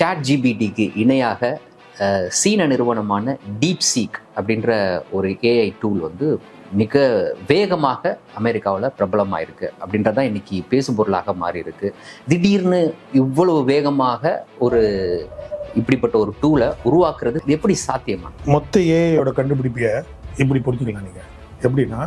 Chat ஜிபிடிக்கு இணையாக சீன நிறுவனமான டீப் சீக் அப்படின்ற ஒரு ஏஐ டூல் வந்து மிக வேகமாக அமெரிக்காவில் பிரபலமாயிருக்கு. அப்படின்றதான் இன்னைக்கு பேசும் பொருளாக மாறி இருக்கு திடீர்னு இவ்வளவு வேகமாக ஒரு இப்படிப்பட்ட ஒரு டூலை உருவாக்குறது எப்படி சாத்தியமா? மொத்த ஏஐயோட கண்டுபிடிப்பை இப்படி புரிஞ்சுக்கலாம் நீங்க? எப்படின்னா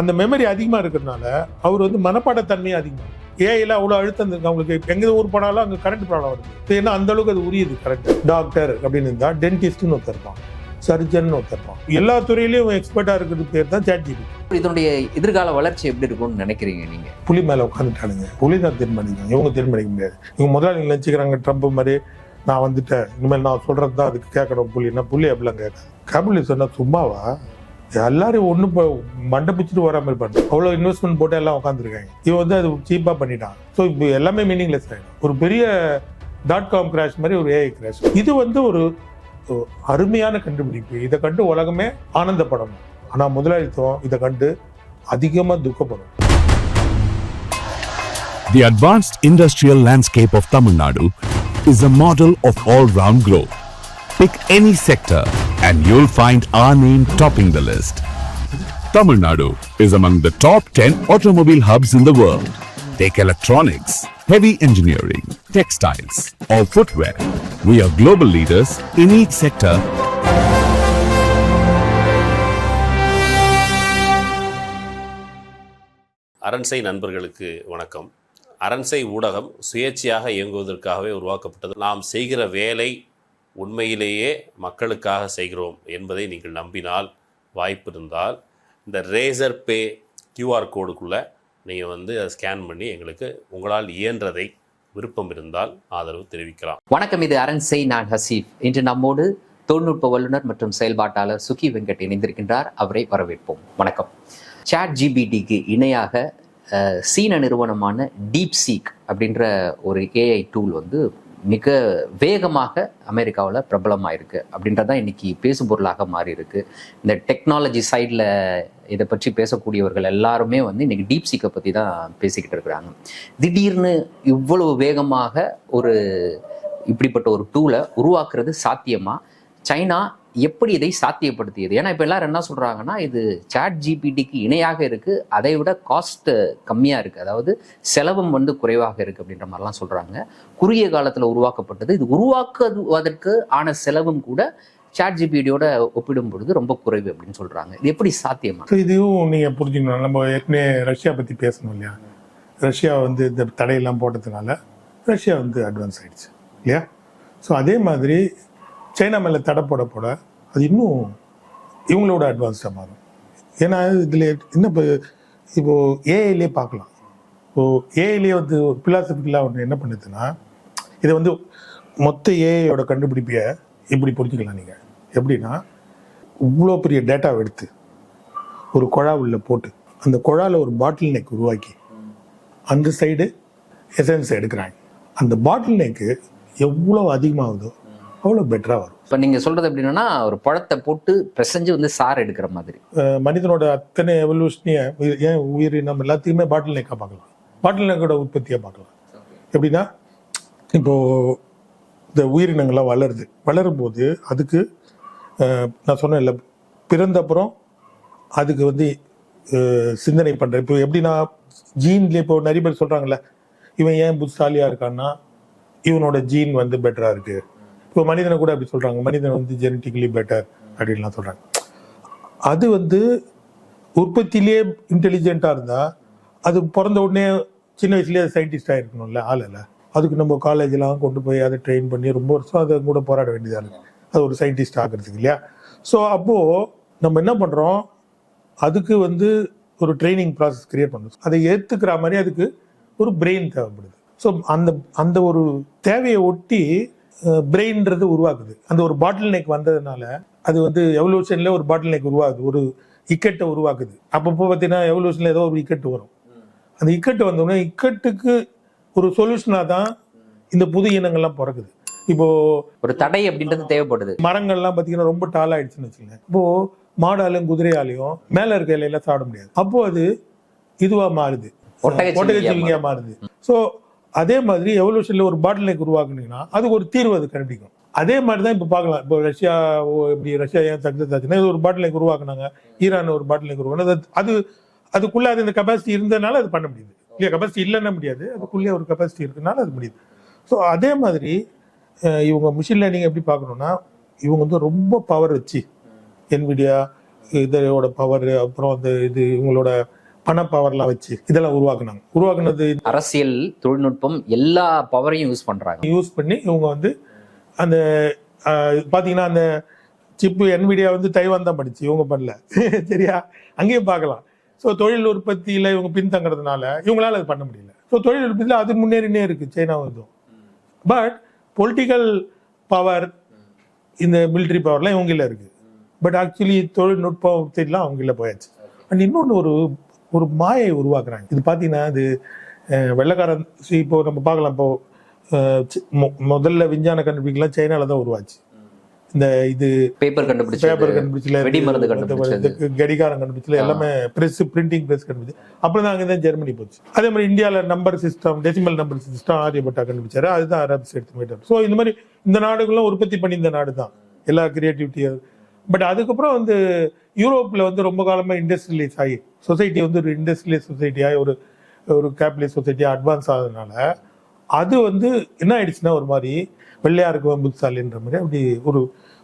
அந்த மெமரி அதிகமாக இருக்கிறதுனால அவர் வந்து மனப்பாடத்தன்மையும் அதிகமாக ஏஐல அவ்வளவு அழுத்தம் இருக்கு. அவங்களுக்கு எங்க ஊர் போனாலும் அங்க கரண்ட் ப்ராப்ளம் வருது. ஏன்னா அந்த அளவுக்கு அது உரியுது கரெக்ட் டாக்டர் அப்படின்னு இருந்தா டென்டிஸ்ட்னு ஒருத்தர் இருப்பான். சர்ஜன் ஒருத்தர் எல்லா துறையிலயும் எக்ஸ்பர்ட்டா இருக்கிறது பேர் தான் சாட் ஜிபி இதனுடைய எதிர்கால வளர்ச்சி எப்படி இருக்கும்னு நினைக்கிறீங்க நீங்க? புலி மேல உட்காந்துட்டானுங்க புலி தான் தீர்மானிக்கும் இவங்க தீர்மானிக்க முடியாது. இவங்க முதலாளி நினைச்சுக்கிறாங்க ட்ரம்ப் மாதிரி நான் வந்துட்டேன். இனிமேல் நான் சொல்றது தான் அதுக்கு கேட்கணும் புலின்னா புலி அப்படிலாம் கேட்காது. கபிலி சொன்னா சும்மாவா? எல்லாரும் ஒண்ணு மண்டை பிச்சுட்டு வர மாதிரி பண்ணுறோம் அவ்வளோ இன்வெஸ்ட்மெண்ட் போட்டு எல்லாம் உட்காந்துருக்காங்க இவன் வந்து அது சீப்பாக பண்ணிட்டான். ஸோ இப்போ எல்லாமே மீனிங்லெஸ் ஆகிடும் ஒரு பெரிய டாட் காம் கிராஷ் மாதிரி ஒரு ஏஐ கிராஷ் இது வந்து ஒரு அருமையான கண்டுபிடிப்பு. இதை கண்டு உலகமே ஆனந்தப்படணும். ஆனால் முதலாளித்துவம் இதை கண்டு அதிகமாக துக்கப்படும். The advanced industrial landscape of Tamil Nadu is a model of all-round growth. Pick any sector. And you'll find our name topping the list. Tamil Nadu is among the top 10 automobile hubs in the world. Take electronics, heavy engineering, textiles, or footwear. We are global leaders in each sector அரண்சை நண்பர்களுக்கு வணக்கம் அரண்சை ஊடகம் சுயேட்சையாக இயங்குவதற்காகவே உருவாக்கப்பட்டது நாம் செய்கிற வேலை உண்மையிலேயே மக்களுக்காக செய்கிறோம் என்பதை நீங்கள் நம்பினால் வாய்ப்பு இருந்தால் இந்த ரேசர் பே கியூஆர் கோடுக்குள்ளே நீங்கள் வந்து அதை ஸ்கேன் பண்ணி எங்களுக்கு உங்களால் இயன்றதை விருப்பம் இருந்தால் ஆதரவு தெரிவிக்கலாம். வணக்கம் இது அரண்சை நான் ஹசீஃப் இன்று நம்மோடு தொழில்நுட்ப வல்லுநர் மற்றும் செயல்பாட்டாளர் சுகி வெங்கட் இணைந்திருக்கின்றார். அவரை வரவேற்போம். வணக்கம். சாட் ஜிபிடிக்கு இணையாக சீன நிறுவனமான டீப் சீக் அப்படின்ற ஒரு ஏஐ டூல் வந்து மிக வேகமாக அமெரிக்காவில் பிரபலமாயிருக்கு. அப்படின்றதான் இன்றைக்கி பேசும் பொருளாக மாறியிருக்கு. இந்த டெக்னாலஜி சைடில் இதை பற்றி பேசக்கூடியவர்கள் எல்லாருமே வந்து இன்றைக்கி டீப் சீக்கை பற்றி தான் பேசிக்கிட்டு இருக்கிறாங்க. திடீர்னு இவ்வளவு வேகமாக ஒரு இப்படிப்பட்ட ஒரு டூலை உருவாக்குறது சாத்தியமாக சைனா எப்படி இதை சாத்தியப்படுத்தியது? ஏன்னா இப்போ எல்லாரும் என்ன சொல்கிறாங்கன்னா இது சாட் ஜிபிடிக்கு இணையாக இருக்குது அதை விட காஸ்ட் கம்மியாக இருக்குது அதாவது செலவும் வந்து குறைவாக இருக்குது அப்படின்ற மாதிரிலாம் சொல்கிறாங்க குறுகிய காலத்தில் உருவாக்கப்பட்டது. இது உருவாக்குவதற்கு ஆன செலவும் கூட சாட் ஜிபிடியோட ஒப்பிடும் பொழுது ரொம்ப குறைவு அப்படின்னு சொல்கிறாங்க இது எப்படி சாத்தியமாக ஸோ இதுவும் நீங்கள் புரிஞ்சுக்கணும். நம்ம ஏற்கனவே ரஷ்யா பற்றி பேசணும் இல்லையா? ரஷ்யா வந்து இந்த தடையெல்லாம் போட்டதுனால ரஷ்யா வந்து அட்வான்ஸ் ஆகிடுச்சு இல்லையா? ஸோ அதே மாதிரி சைனா மேலே தடை போட போட அது இன்னும் இவங்களோட அட்வான்ஸ்டாக மாறும். ஏன்னா இதில் இன்னும் இப்போ இப்போது ஏஐலே பார்க்கலாம். இப்போது ஏஐலே வந்து பிலாசபிக்கலாக ஒன்று என்ன பண்ணுதுன்னா இதை வந்து மொத்த ஏஐயோட கண்டுபிடிப்பை இப்படி புரிஞ்சுக்கலாம் நீங்கள் எப்படின்னா இவ்வளோ பெரிய டேட்டாவை எடுத்து ஒரு குழா உள்ள போட்டு அந்த குழாவில் ஒரு பாட்டில் நெக் உருவாக்கி அந்த சைடு எசன்ஸ் எடுக்கிறாங்க. அந்த பாட்டில் நெக்கு எவ்வளோ அதிகமாகுதோ அவ்வளோ பெட்டராக வரும். இப்போ நீங்க சொல்றது எப்படின்னா ஒரு பழத்தை போட்டு பிசைஞ்சு வந்து சாறு எடுக்கிற மாதிரி. மனிதனோட அத்தனை எவல்யூஷனைய ஏன் உயிரினம் எல்லாத்தையுமே பாட்டில் நெக்காக பார்க்கலாம். பாட்டில் நெக்கோட உற்பத்தியாக பார்க்கலாம். எப்படின்னா இப்போ இந்த உயிரினங்கள்லாம் வளருது. வளரும் போது அதுக்கு நான் சொன்னேன்ல பிறந்தப்புறம் அதுக்கு வந்து சிந்தனை பண்ற இப்போ எப்படின்னா ஜீன்ல இப்போ நிறைய பேர் சொல்றாங்கல்ல இவன் ஏன் புத்தாலியா இருக்கான்னா இவனோட ஜீன் வந்து பெட்டரா இருக்கு. இப்போ மனிதனை கூட அப்படி சொல்கிறாங்க மனிதன் வந்து ஜெனட்டிக்கலி பெட்டர் அப்படின்லாம் சொல்கிறாங்க அது வந்து உற்பத்தியிலே இன்டெலிஜென்ட்டாக இருந்தால் அது பிறந்த உடனே சின்ன வயசுலயே சயின்டிஸ்டாக இருக்கணும்ல ஆள் இல்லை. அதுக்கு நம்ம காலேஜ்லாம் கொண்டு போய் அதை ட்ரெயின் பண்ணி ரொம்ப வருஷம் அதை கூட போராட வேண்டியதாக இருக்குது அது ஒரு சயின்டிஸ்ட் ஆகிறதுக்கு இல்லையா? ஸோ அப்போது நம்ம என்ன பண்ணுறோம் அதுக்கு வந்து ஒரு ட்ரைனிங் ப்ராசஸ் கிரியேட் பண்ணணும் அதை ஏற்றுக்கிற மாதிரி அதுக்கு ஒரு பிரெயின் தேவைப்படுது. ஸோ அந்த அந்த ஒரு தேவையை ஒட்டி பிரெயின்றது உருவாக்குது. அந்த ஒரு பாட்டில் நெக் வந்ததுனால அது வந்து எவல்யூஷன்ல ஒரு பாட்டில் நெக் உருவாகுது. ஒரு இக்கட்டை உருவாக்குது. அப்பப்போ பார்த்தீங்கன்னா எவல்யூஷன்ல ஏதோ ஒரு இக்கட்டு வரும். அந்த இக்கட்டு வந்தோடனே இக்கட்டுக்கு ஒரு சொல்யூஷனாக தான் இந்த புது இனங்கள்லாம் பிறக்குது. இப்போ ஒரு தடை அப்படின்றது தேவைப்படுது. மரங்கள்லாம் பார்த்தீங்கன்னா ரொம்ப டால் ஆயிடுச்சுன்னு வச்சுக்கோங்க இப்போ மாடாலையும் குதிரையாலையும் மேல இருக்க இலையில சாப்பிட முடியாது. அப்போ அது இதுவா மாறுது. ஒட்டகச்சிவிங்கியா ஒட்டகச்சிவிங்கியா மாறுது. ஸோ அதே மாதிரி எவல்யூஷனில் ஒரு பாட்டில் நெக் உருவாக்குனீங்கன்னா அதுக்கு ஒரு தீர்வு அது கண்டுபிடிக்கும். அதே மாதிரி தான் இப்போ பார்க்கலாம். இப்போ ரஷ்யா ஓ, இப்படி ரஷ்யா ஏன் சக்சஸ் ஆச்சுன்னா இது ஒரு பாட்டில் நெக் உருவாக்குனாங்க. ஈரான் ஒரு பாட்டில் நெக் உருவாக்குனாங்க. அது- அது அது இந்த கெப்பாசிட்டி இருந்ததுனால அது பண்ண முடியுது. இல்லையா கெப்பாசிட்டி இல்லைன்னா முடியாது. அதுக்குள்ளே ஒரு கெப்பாசிட்டி இருக்குனால அது முடியுது. ஸோ அதே மாதிரி இவங்க மிஷின் லேர்னிங் எப்படி பார்க்கணுன்னா இவங்க வந்து ரொம்ப பவர் வச்சு என்விடியா இதோட பவர் அப்புறம் அந்த இது இவங்களோட பண பவர்லாம் வச்சு இதெல்லாம் உருவாக்குனாங்க. உருவாக்குனது அரசியல் தொழில்நுட்பம் எல்லா பவரையும் யூஸ் பண்றாங்க. யூஸ் பண்ணி இவங்க வந்து அந்த பாத்தீங்கன்னா அந்த சிப்பு என்விடியா வந்து தைவான் தான் படிச்சு இவங்க பண்ணல. சரியா? அங்கேயும் பார்க்கலாம். ஸோ தொழில் உற்பத்தியில இவங்க பின்தங்கிறதுனால இவங்களால அது பண்ண முடியல. ஸோ தொழில் உற்பத்தியில் அது முன்னேறினே இருக்கு சைனா இதுவும் பட் பொலிட்டிக்கல் பவர் இந்த military பவர்லாம் இவங்கள இருக்கு. பட் ஆக்சுவலி தொழில்நுட்பத்திலாம் அவங்கள போயாச்சு. அண்ட் இன்னொன்று ஒரு ஒரு மாயை உருவாக்குறாங்க. இது பார்த்தீங்கன்னா அஹ், வெள்ளைக்காரன் இப்போ நம்ம பார்க்கலாம் இப்போ முதல்ல விஞ்ஞான கண்டுபிடிக்கலாம் சைனால தான் உருவாச்சு. இந்த இது பேப்பர் கண்டுபிடிச்சது பேப்பர் கண்டுபிடிச்சல வெடிமருந்து கண்டுபிடிச்சது. கடிகாரம் கண்டுபிடிச்சல எல்லாமே பிரஸ் பிரிண்டிங் பிரஸ் கண்டுபிடிச்சு அப்புறம் தான் அங்கே தான் ஜெர்மனி போச்சு. அதே மாதிரி இந்தியால number system decimal number system Aryabhata கண்டுபிடிச்சாரு. அதுதான் அரப்ஸ் எடுத்து போயிட்டார் ஸோ இந்த மாதிரி இந்த நாடுகளும் உற்பத்தி பண்ணி இந்த நாடு தான் எல்லா கிரியேட்டிவிட்டியும் பட் அதுக்கப்புறம் வந்து யூரோப்ல வந்து ரொம்ப காலமா இண்டஸ்ட்ரியலைஸ் ஆகி சொசைட்டி வந்து ஒரு இண்டஸ்ட்ரியல் சொசைட்டியாக ஒரு ஒரு கேபிட்டலிஸ்ட் சொசைட்டியாக அட்வான்ஸ் ஆகுதுனால அது வந்து என்ன ஆயிடுச்சுன்னா ஒரு மாதிரி வெள்ளையாருக்கு புத்திசாலின்ற மாதிரி அப்படி ஒரு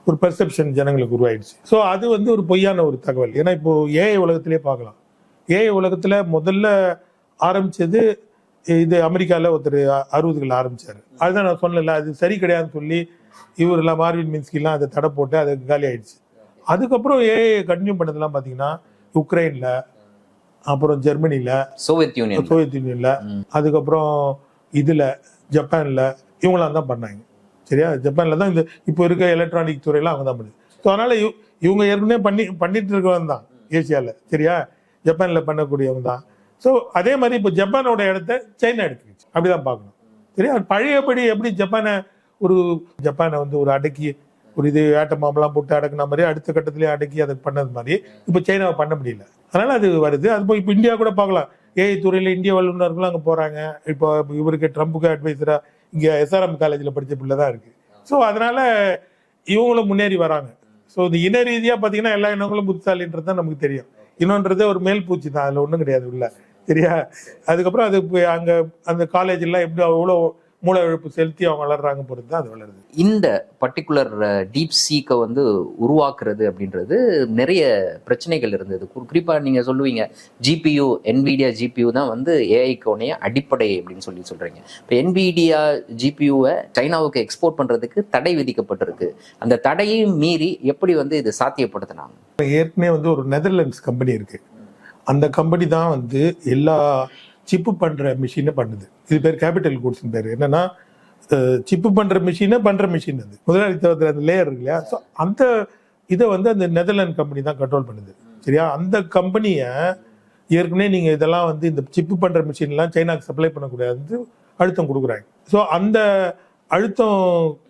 ஒரு பெர்செப்ஷன் ஜனங்களுக்கு உருவாயிடுச்சு. ஸோ அது வந்து ஒரு பொய்யான ஒரு தகவல். ஏன்னா இப்போ ஏஐ உலகத்திலே பார்க்கலாம். ஏஐ உலகத்தில் முதல்ல ஆரம்பிச்சது இது அமெரிக்காவில் ஒருத்தர் அறுபதுகளில் ஆரம்பித்தார் அதுதான் நான் சொன்னல அது சரி கிடையாதுன்னு சொல்லி இவரெல்லாம் மார்வின் மின்ஸ்கிலாம் அதை தடை போட்டு அது காலி ஆயிடுச்சு. அதுக்கப்புறம் ஏஐ கண்டினியூ பண்ணதெல்லாம் பார்த்தீங்கன்னா உக்ரைனில் அப்புறம் ஜெர்மனில சோவியத் யூனியன் சோவியத் யூனியன்ல அதுக்கப்புறம் இதுல ஜப்பான்ல இவங்களாம் தான் பண்ணாங்க. சரியா? ஜப்பான்ல தான் இந்த இப்போ இருக்க எலக்ட்ரானிக் துறையெல்லாம் அவங்க தான் பண்ணுது. ஸோ அதனால இவ- இவங்க ஏற்கனவே பண்ணி பண்ணிட்டு இருக்கவங்க தான் ஏசியால. சரியா? ஜப்பான்ல பண்ணக்கூடியவங்க தான். ஸோ அதே மாதிரி இப்போ ஜப்பானோட இடத்த சைனா எடுத்துக்கிச்சு. அப்படிதான் பார்க்கணும். சரியா? பழையபடி எப்படி ஜப்பானை ஒரு ஜப்பானை வந்து ஒரு அடக்கி ஒரு இது ஆட்டம் மாம்பெல்லாம் போட்டு அடக்குன மாதிரி அடுத்த கட்டத்திலேயே அடக்கி அதை பண்ணது மாதிரி இப்போ சைனாவை பண்ண முடியல. அதனால அது வருது. அது போய் இப்போ இந்தியா கூட பார்க்கலாம். ஏஐ துறையில் இந்திய வல்லுநர்களும் அங்கே போகிறாங்க இப்போ இவருக்கு ட்ரம்ப்புக்கு அட்வைசராக இங்கே எஸ்ஆர்எம் காலேஜில் படித்த பிள்ளை தான் இருக்குது ஸோ அதனால் இவங்களும் முன்னேறி வராங்க. ஸோ இந்த இன ரீதியாக பார்த்தீங்கன்னா எல்லா இனங்களும் புத்திசாலின்றது தான் நமக்கு தெரியும். இன்னொன்றதே ஒரு மேல் பூச்சி தான். அதில் ஒன்றும் கிடையாது உள்ள. சரியா? அதுக்கப்புறம் அது அங்கே அந்த காலேஜ் எப்படி அவ்வளோ மூளை இழப்பு செலுத்தி அவங்க வளர்றாங்க பொறுத்து தான் அது வளருது. இந்த பர்டிகுலர் டீப் சீக்கை வந்து உருவாக்குறது அப்படின்றது நிறைய பிரச்சனைகள் இருந்தது. குறி- குறிப்பா நீங்க சொல்லுவீங்க ஜிபியு NVIDIA ஜிபியு தான் வந்து ஏஐக்கோடைய அடிப்படை அப்படின்னு சொல்லி சொல்றீங்க. இப்போ NVIDIA ஜிபியுவை சைனாவுக்கு எக்ஸ்போர்ட் பண்றதுக்கு தடை விதிக்கப்பட்டிருக்கு. அந்த தடையையும் மீறி எப்படி வந்து இது சாத்தியப்படுத்தினாங்க? ஏற்கனவே வந்து ஒரு நெதர்லாண்ட்ஸ் கம்பெனி இருக்கு. அந்த கம்பெனி தான் வந்து எல்லா சிப்பு பண்ணுற மிஷினை பண்ணுது. இது பேர் கேபிட்டல் கூட்ஸ்னு பேர். என்னன்னா சிப்பு பண்ணுற மிஷினை பண்ணுற மிஷின் அது. முதலாளித்துவத்தில் அந்த லேயர் இருக்கு இல்லையா? ஸோ அந்த இதை வந்து அந்த நெதர்லாண்ட் கம்பெனி தான் கண்ட்ரோல் பண்ணுது. சரியா? அந்த கம்பெனியை ஏற்கனவே நீங்கள் இதெல்லாம் வந்து இந்த சிப்பு பண்ணுற மிஷின்லாம் சைனாக்கு சப்ளை பண்ணக்கூடாது அழுத்தம் கொடுக்குறாங்க. ஸோ அந்த அழுத்தம்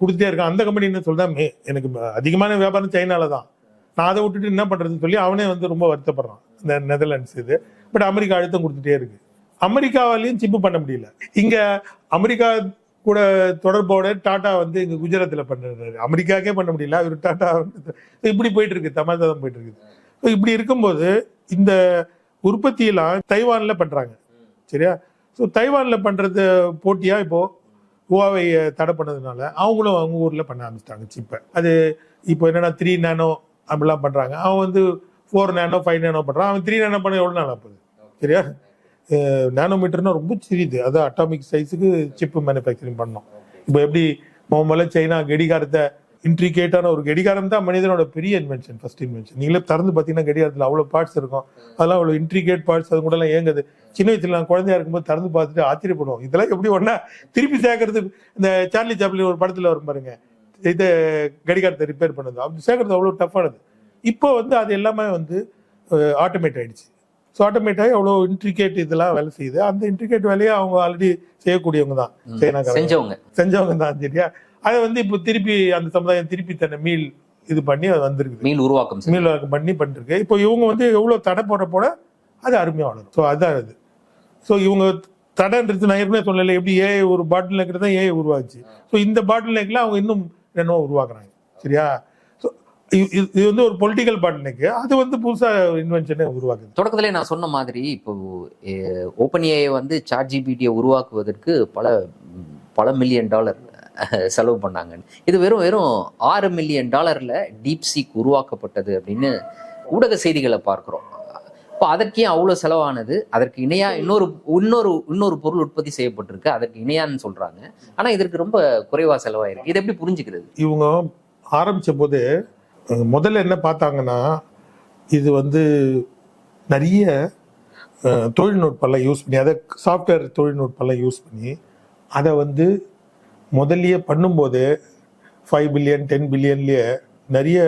கொடுத்துட்டே இருக்கான் அந்த கம்பெனி என்ன சொல்றா மே எனக்கு அதிகமான வியாபாரம் சைனால தான். நான் அதை விட்டுட்டு என்ன பண்ணுறதுன்னு சொல்லி அவனே வந்து ரொம்ப வருத்தப்படுறான். இந்த நெதர்லாண்ட்ஸ் இது. பட் அமெரிக்கா அழுத்தம் கொடுத்துட்டே இருக்குது அமெரிக்காவாலையும் சிப்பு பண்ண முடியல. இங்க அமெரிக்கா கூட தொடர்போட டாடா வந்து இங்க குஜராத்தில் பண்ணுறாரு அமெரிக்காக்கே பண்ண முடியல. அவர் டாடா இப்படி போயிட்டு இருக்கு. தமாஷா தான் போயிட்டு இருக்குது இப்படி இருக்கும்போது இந்த உற்பத்தியெல்லாம் தைவானில் பண்ணுறாங்க சரியா? ஸோ தைவானில் பண்ணுறது போட்டியாக இப்போது ஹுவாவை தடை பண்ணதுனால அவங்களும் அவங்க ஊரில் பண்ண ஆரம்பிச்சிட்டாங்க சிப்பை. அது இப்போ என்னன்னா த்ரீ நேனோ அப்படிலாம் பண்ணுறாங்க அவன் வந்து ஃபோர் நேனோ ஃபைவ் நேனோ பண்ணுறான் அவன் த்ரீ நேனோ பண்ண எவ்வளோ நாள் ஆகுது சரியா? நானோமீட்டர்னா ரொம்ப சிறிது. அது அட்டாமிக் சைஸுக்கு சிப்பு மேனுஃபேக்சரிங் பண்ணோம். இப்போ எப்படி முதல்ல சைனா கடிகாரத்தை இன்ட்ரிகேட்டான ஒரு கடிகாரம் தான் மனிதனோட பெரிய இன்வென்ஷன் ஃபர்ஸ்ட் இன்வென்ஷன் நீங்களே திறந்து பார்த்தீங்கன்னா கடிகாரத்தில் அவ்வளோ பார்ட்ஸ் இருக்கும். அதெல்லாம் அவ்வளோ இன்ட்ரிகேட் பார்ட்ஸ் அது கூட எல்லாம் ஏங்குது சின்ன வயசுல நான் குழந்தையா இருக்கும்போது திறந்து பார்த்துட்டு ஆச்சரியப்படுவோம். இதெல்லாம் எப்படி ஒன்றா திருப்பி சேர்க்கறது? இந்த சார்லி சாப்ளின் ஒரு படத்தில் வரும் பாருங்க. இது கடிகாரத்தை ரிப்பேர் பண்ணது. அப்படி சேர்க்கறது அவ்வளோ டஃப்பானது இப்போ வந்து அது எல்லாமே வந்து ஆட்டோமேட் ஆயிடுச்சு. ஸோ ஆட்டோமேட் ஆகி அவ்வளோ இன்ட்ரிகேட் இதெல்லாம் வேலை செய்யுது. அந்த இன்ட்ரிகேட் வேலையை அவங்க ஆல்ரெடி செய்யக்கூடியவங்க தான். சைனாக்காரங்க செஞ்சவங்க. செஞ்சவங்க தான் சரியா? அதை வந்து இப்போ திருப்பி அந்த சமுதாயம் திருப்பி தன்னை மீள் இது பண்ணி அது வந்திருக்குது. மீள் உருவாக்கம். மீள் வழக்கம் பண்ணி பண்ணிருக்கு. இப்போ இவங்க வந்து எவ்வளோ தடை போட போட அது அருமையாக வளரும். ஸோ அதுதான் அது ஸோ இவங்க தடன்றது நான் ஏற்கனவே சொல்லலை. எப்படி ஏஐ ஒரு பாட்டில் நெக்கில் தான் ஏஐ உருவாச்சு. ஸோ இந்த பாட்டில் நெக்கில் அவங்க இன்னும் என்னவோ உருவாக்குறாங்க. சரியா? இது வந்து ஒரு பொலிட்டிக்கல் பாட்டில் நெக்கு அது வந்து புதுசாக இன்வென்ஷனை உருவாக்குது. தொடக்கத்திலே நான் சொன்ன மாதிரி இப்போ ஓப்பன் ஏஐ வந்து சாட் ஜிபிடியை உருவாக்குவதற்கு பல பல மில்லியன் டாலர் செலவு பண்ணாங்க. இது வெறும் வெறும் ஆறு மில்லியன் டாலர்ல டீப் சீக் உருவாக்கப்பட்டது அப்படின்னு ஊடக செய்திகளை பார்க்கிறோம். இப்போ அதற்கே அவ்வளோ செலவானது? அதற்கு இணையா இன்னொரு இன்னொரு இன்னொரு பொருள் உற்பத்தி செய்யப்பட்டிருக்கு. அதற்கு இணையான்னு சொல்றாங்க. ஆனா இதற்கு ரொம்ப குறைவா செலவாயிருக்கு. இதை எப்படி புரிஞ்சுக்கிறது? இவங்க ஆரம்பிச்ச போது முதல்ல என்ன பார்த்தாங்கன்னா இது வந்து நிறைய தொழில்நுட்பம்லாம் யூஸ் பண்ணி அதை சாஃப்ட்வேர் தொழில்நுட்பம்லாம் யூஸ் பண்ணி அதை வந்து முதல்லையே பண்ணும்போது ஃபைவ் பில்லியன் டென் பில்லியன்லேயே நிறைய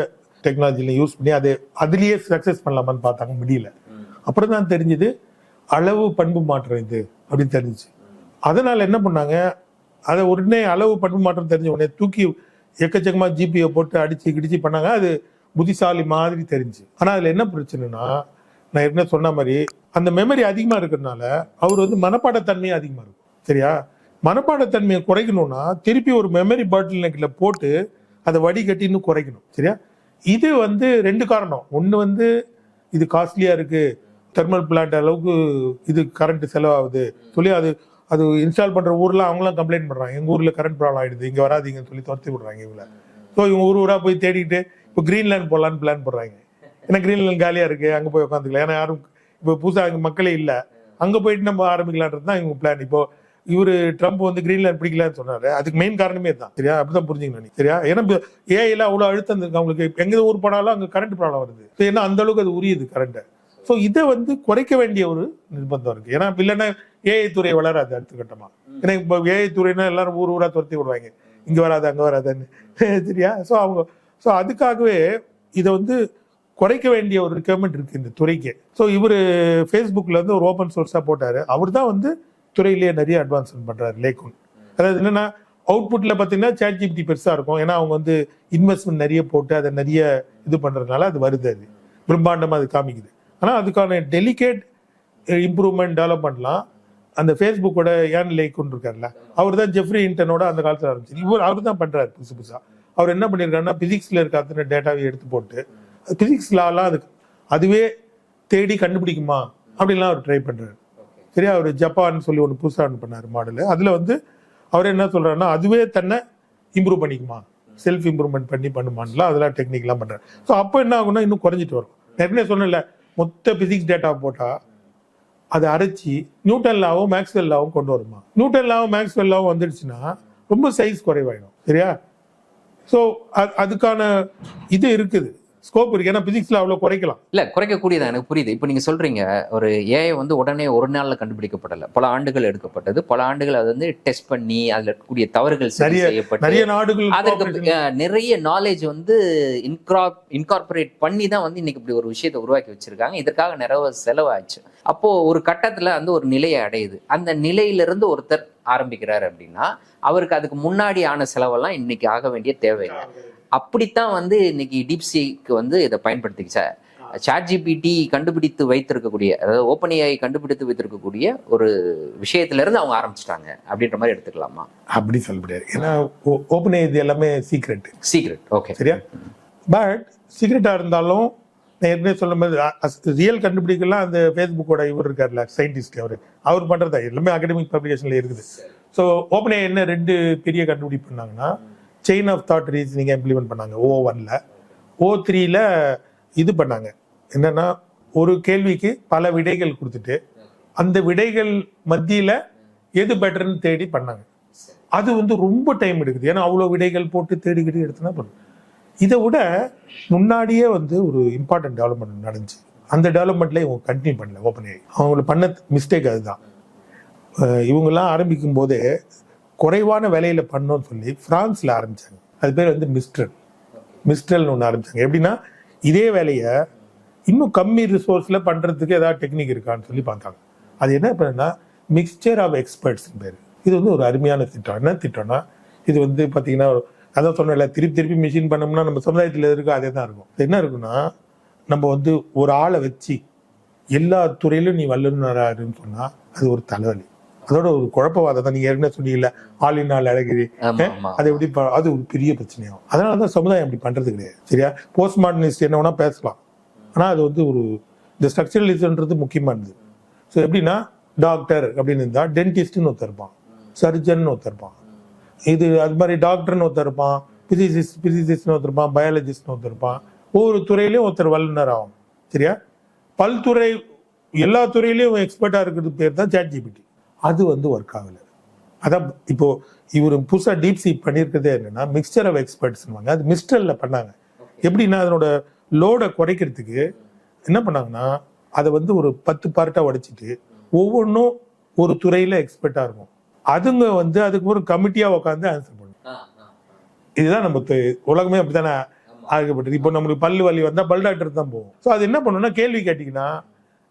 டெக்னாலஜியில் யூஸ் பண்ணி அதை அதுலேயே சக்ஸஸ் பண்ணலாமான்னு பார்த்தாங்க முடியல. அப்புறம் தான் தெரிஞ்சுது அளவு பண்பு மாற்றம் இது அப்படின்னு தெரிஞ்சுச்சு. அதனால் என்ன பண்ணாங்க அதை உடனே அளவு பண்பு மாற்றம் தெரிஞ்ச உடனே தூக்கி எக்கச்சக்கமாக ஜிபியை போட்டு அடித்து கிடிச்சு பண்ணாங்க. அது புத்திசாலி மாதிரி தெரிஞ்சு. ஆனால் அதில் என்ன பிரச்சனைனா நான் ஏற்கனவே சொன்ன மாதிரி அந்த மெமரி அதிகமாக இருக்கிறதுனால அவர் வந்து மனப்பாடத்தன்மையும் அதிகமாக இருக்கும். சரியா? மனப்பாடத்தன்மையை குறைக்கணும்னா திருப்பி ஒரு மெமரி பாட்டில் நெக்கில் போட்டு அதை வடிகட்டி இன்னும் குறைக்கணும். சரியா? இது வந்து ரெண்டு காரணம். ஒன்று வந்து இது காஸ்ட்லியாக இருக்குது தெர்மல் பிளான்ட் அளவுக்கு இது கரண்ட் செலவாகுது. சொல்லி அது அது இன்ஸ்டால் பண்ணுற ஊர்லாம் அவங்களாம் கம்ப்ளைண்ட் பண்ணுறாங்க எங்கள் ஊரில் கரண்ட் ப்ராப்ளம் ஆகிடுது இங்கே வராதீங்கன்னு சொல்லி துரத்தி விடுறாங்க இவங்கள. ஸோ இவங்க ஊர் ஊராக போய் தேடிட்டு இப்போ கிரீன்லேண்ட் போகலான்னு பிளான் போடுறாங்க ஏன்னா கிரீன்லேண்ட் காலியாக இருக்குது அங்கே போய் உட்காந்துக்கலாம் ஏன்னா யாரும் இப்போ புதுசாக அங்கே மக்களே இல்லை. அங்கே போயிட்டு நம்ம ஆரம்பிக்கலான்றது தான் இவங்க பிளான் இப்போ இவர் ட்ரம்ப் வந்து கிரீன்லேண்ட் பிடிக்கலான்னு சொன்னாரு. அதுக்கு மெயின் காரணமே தான் சரியா? அப்படிதான் புரிஞ்சுக்கணும் நீ சரியா? ஏன்னா ஏஐல அவ்வளோ அழுத்தம் இருக்கு. அவங்களுக்கு எங்கே ஊர் போனாலும் அங்கே கரண்ட் ப்ராப்ளம் வருது. So, ஏன்னா அந்த அளவுக்கு அது உரியுது கரண்ட்டை ஸோ இதை வந்து குறைக்க வேண்டிய ஒரு நிர்பந்தம் இருக்கு. ஏன்னா இல்லைன்னா ஏஐ துறை வளராது அடுத்த கட்டமா. ஏன்னா இப்போ ஏஐ துறைனா எல்லாரும் ஊர் ஊரா துரத்தி விடுவாங்க. இங்க வராது அங்க வராதுன்னு. சரியா? ஸோ அவங்க ஸோ அதுக்காகவே இதை வந்து குறைக்க வேண்டிய ஒரு ரெக்குவயர்மெண்ட் இருக்கு இந்த துறைக்கு. ஸோ இவர் ஃபேஸ்புக்கில் வந்து ஒரு ஓப்பன் சோர்ஸாக போட்டாரு. அவர் தான் வந்து துறையிலேயே நிறைய அட்வான்ஸ்மெண்ட் பண்றாரு லேக்குன். அதாவது என்னன்னா அவுட்புட்ல பார்த்தீங்கன்னா சேட் ஜிபிடி பெருசாக இருக்கும். ஏன்னா அவங்க வந்து இன்வெஸ்ட்மெண்ட் நிறைய போட்டு அதை நிறைய இது பண்றதுனால அது வருது அது. பிரம்மாண்டமாக அது காமிக்குது. ஆனால் அதுக்கான டெலிகேட் இம்ப்ரூவ்மெண்ட் டெவலப்மெண்ட்லாம் அந்த ஃபேஸ்புக்கோட ஏன் லேக்குன்னு இருக்கார்ல அவர் தான் ஜெஃப்ரி இன்டனோட அந்த காலத்தில் ஆரம்பிச்சு இவர் அவர் தான் பண்ணுறாரு புதுசு. புதுசாக அவர் என்ன பண்ணியிருக்காருன்னா ஃபிசிக்ஸில் இருக்க அத்தனை டேட்டாவை எடுத்து போட்டு பிசிக்ஸ் லாலாம் அதுக்கு அதுவே தேடி கண்டுபிடிக்குமா அப்படின்லாம் அவர் ட்ரை பண்ணுறாரு சரியா? அவர் ஜப்பான் சொல்லி ஒன்று புதுசாக ஒன்று பண்ணார் மாடலு அதில் வந்து அவர் என்ன சொல்கிறாருன்னா அதுவே தன்னை இம்ப்ரூவ் பண்ணிக்குமா? செல்ஃப் இம்ப்ரூவ்மெண்ட் பண்ணி பண்ணுமான்லாம் அதெல்லாம் டெக்னிக்லாம் பண்ணுறாரு ஸோ அப்போ என்ன ஆகும்னா இன்னும் குறைஞ்சிட்டு வரும். ஏற்கனவே சொன்னேன்ல மொத்த பிசிக்ஸ் டேட்டா போட்டால் அதை அரைச்சி நியூட்டன் லாவும் மேக்ஸ்வெல் லாவும் கொண்டு வருமா? நியூட்டன் லாவும் மேக்ஸ்வெல் லாவும் வந்துடுச்சுன்னா ரொம்ப சைஸ் குறைவாயிடும் சரியா? ஸோ அதுக்கான இது இருக்குது. ஸ்கோப் இருக்கு. ஏன்னா பிசிக்ஸ்ல அவ்வளோ குறைக்கலாம். இல்ல குறைக்கக்கூடியது? எனக்கு புரியுது. இப்போ நீங்க சொல்றீங்க ஒரு ஏஐ வந்து உடனே ஒரு நாள்ல கண்டுபிடிக்கப்படல. பல ஆண்டுகள் எடுக்கப்பட்டது. பல ஆண்டுகள் அது வந்து டெஸ்ட் பண்ணி அதுல இருக்கக்கூடிய தவறுகள் சரி செய்யப்பட்டு நிறைய நாடுகள் அதற்கு நிறைய நாலேஜ் வந்து இன்கார்ப் இன்கார்பரேட் பண்ணி தான் வந்து இன்னைக்கு இப்படி ஒரு விஷயத்தை உருவாக்கி வச்சிருக்காங்க. இதற்காக நிறைய செலவாச்சு. அப்போ ஒரு கட்டத்துல வந்து ஒரு நிலையை அடையுது. அந்த நிலையிலிருந்து ஒருத்தர் ஆரம்பிக்கிறாரு அப்படின்னா அவருக்கு அதுக்கு முன்னாடி ஆன செலவெல்லாம் இன்னைக்கு ஆக வேண்டிய தேவையில்லை. அப்படித்தான் வந்து இன்னைக்கு டீப்சிக்கு வந்து இதை பயன்படுத்திக்கிச்சா சாட் ஜிபிடி கண்டுபிடித்து வைத்திருக்கக்கூடிய அதாவது ஓப்பன் ஏஐ கண்டுபிடித்து வைத்திருக்கக்கூடிய ஒரு விஷயத்துல இருந்து அவங்க ஆரம்பிச்சிட்டாங்க. அப்படின்ற மாதிரி எடுத்துக்கலாமா? அப்படி சொல்ல முடியாது. ஏன்னா ஓப்பன் இது எல்லாமே சீக்ரெட் சீக்ரெட் ஓகே சரியா? பட் சீக்ரெட்டாக இருந்தாலும் நான் ஏற்கனவே சொல்ல மாதிரி ரியல் கண்டுபிடிக்கலாம் அந்த ஃபேஸ்புக்கோட இவர் இருக்கார்ல சயின்டிஸ்ட் அவர். அவர் பண்ணுறது எல்லாமே அகடமிக் பப்ளிகேஷனில் இருக்குது. ஸோ ஓப்பனே என்ன ரெண்டு பெரிய கண்டுபிடிப்பு பண்ணாங்கன்னா chain of thought reasoning implement பண்ணாங்க. ஓ ஒன்ல ஓ த்ரீல இது பண்ணாங்க. என்னன்னா ஒரு கேள்விக்கு பல விடைகள் கொடுத்துட்டு அந்த விடைகள் மத்தியில எது பெட்டர்னு தேடி பண்ணாங்க. அது வந்து ரொம்ப டைம் எடுக்குது. ஏன்னா அவ்வளோ விடைகள் போட்டு தேடிக்கிட்டு எடுத்துனா பண்ணும் இதை விட முன்னாடியே வந்து ஒரு இம்பார்ட்டன்ட் டெவலப்மெண்ட் நடந்துச்சு. அந்த டெவலப்மெண்ட்ல இவங்க கண்டினியூ பண்ணல. ஓப்பன் ஏஐ அவங்கள பண்ண மிஸ்டேக் அதுதான். இவங்கெல்லாம் ஆரம்பிக்கும் போதே குறைவான விலையில பண்ணோம்னு சொல்லி பிரான்ஸ்ல ஆரம்பிச்சாங்க. அது பேர் வந்து மிஸ்ட்ரல். மிஸ்ட்ரல்னு ஒன்று ஆரம்பிச்சாங்க. எப்படின்னா இதே வேலையை இன்னும் கம்மி ரிசோர்ஸில் பண்ணுறதுக்கு ஏதாவது டெக்னிக் இருக்கான்னு சொல்லி பார்த்தாங்க. அது என்ன பண்ணுன்னா மிக்சர் ஆஃப் எக்ஸ்பர்ட்ஸ் பேர். இது வந்து ஒரு அருமையான திட்டம். என்ன திட்டம்னா இது வந்து பார்த்தீங்கன்னா அதான் சொன்னேன்ல திருப்பி திருப்பி மிஷின் பண்ணோம்னா நம்ம சமுதாயத்தில் இருக்க அதே தான் இருக்கும். என்ன இருக்குன்னா நம்ம வந்து ஒரு ஆளை வச்சு எல்லா துறையிலும் நீ வல்லுநராருன்னு சொன்னால் அது ஒரு தலைவலி. அதோட ஒரு குழப்பவாதம் தான் நீங்க ஏற்கனவே சொன்னீங்கல்ல ஆளின் நாள் அழகிரி அது எப்படி அது ஒரு பெரிய பிரச்சனையாகும். அதனால தான் சமுதாயம் அப்படி பண்றது கிடையாது சரியா? போஸ்ட் மாடர்னிஸ்ட் என்ன வேணா பேசலாம். ஆனா அது வந்து ஒரு இந்த ஸ்ட்ரக்சரலிசம்ன்றது முக்கியமானது. ஸோ எப்படின்னா டாக்டர் அப்படின்னு இருந்தா டென்டிஸ்ட்னு ஒருத்தர் இருப்பான். சர்ஜன் ஒருத்தர் இருப்பான். இது அது மாதிரி டாக்டர்னு ஒருத்தர் இருப்பான். பிசிசிஸ்ட் பிசிசிஸ்ட்னு ஒருத்தர் இருப்பான். பயாலஜிஸ்ட்னு ஒருத்தர் இருப்பான். ஒவ்வொரு துறையிலையும் ஒருத்தர் வல்லுனர் ஆகும் சரியா? பல்துறை எல்லா துறையிலையும் எக்ஸ்பர்ட்டா இருக்கிறது பேர் தான் சேட் ஜிபிடி அது வந்து ஒர்க் ஆகல. அதான் இப்போ இவர் புதுசாக டீப் சீப் பண்ணியிருக்கிறதே என்னன்னா மிக்சர் ஆஃப் எக்ஸ்பர்ட்ஸ்னுவாங்க அது மிஸ்டரில் பண்ணாங்க. எப்படின்னா அதனோட லோடை குறைக்கிறதுக்கு என்ன பண்ணாங்கன்னா அதை வந்து ஒரு பத்து பார்ட்டாக உடைச்சிட்டு ஒவ்வொன்றும் ஒரு துறையில் எக்ஸ்பர்ட்டாக இருக்கும். அதுங்க வந்து அதுக்கு ஒரு கமிட்டியாக உட்காந்து ஆன்சர் பண்ணும். இதுதான் நம்ம உலகமே அப்படித்தானே ஆகப்பட்டது. இப்போ நம்மளுக்கு பல்லு வலி வந்தால் பல் டாக்டர் தான் போகும் ஸோ அது என்ன பண்ணுன்னா கேள்வி கேட்டிங்கன்னா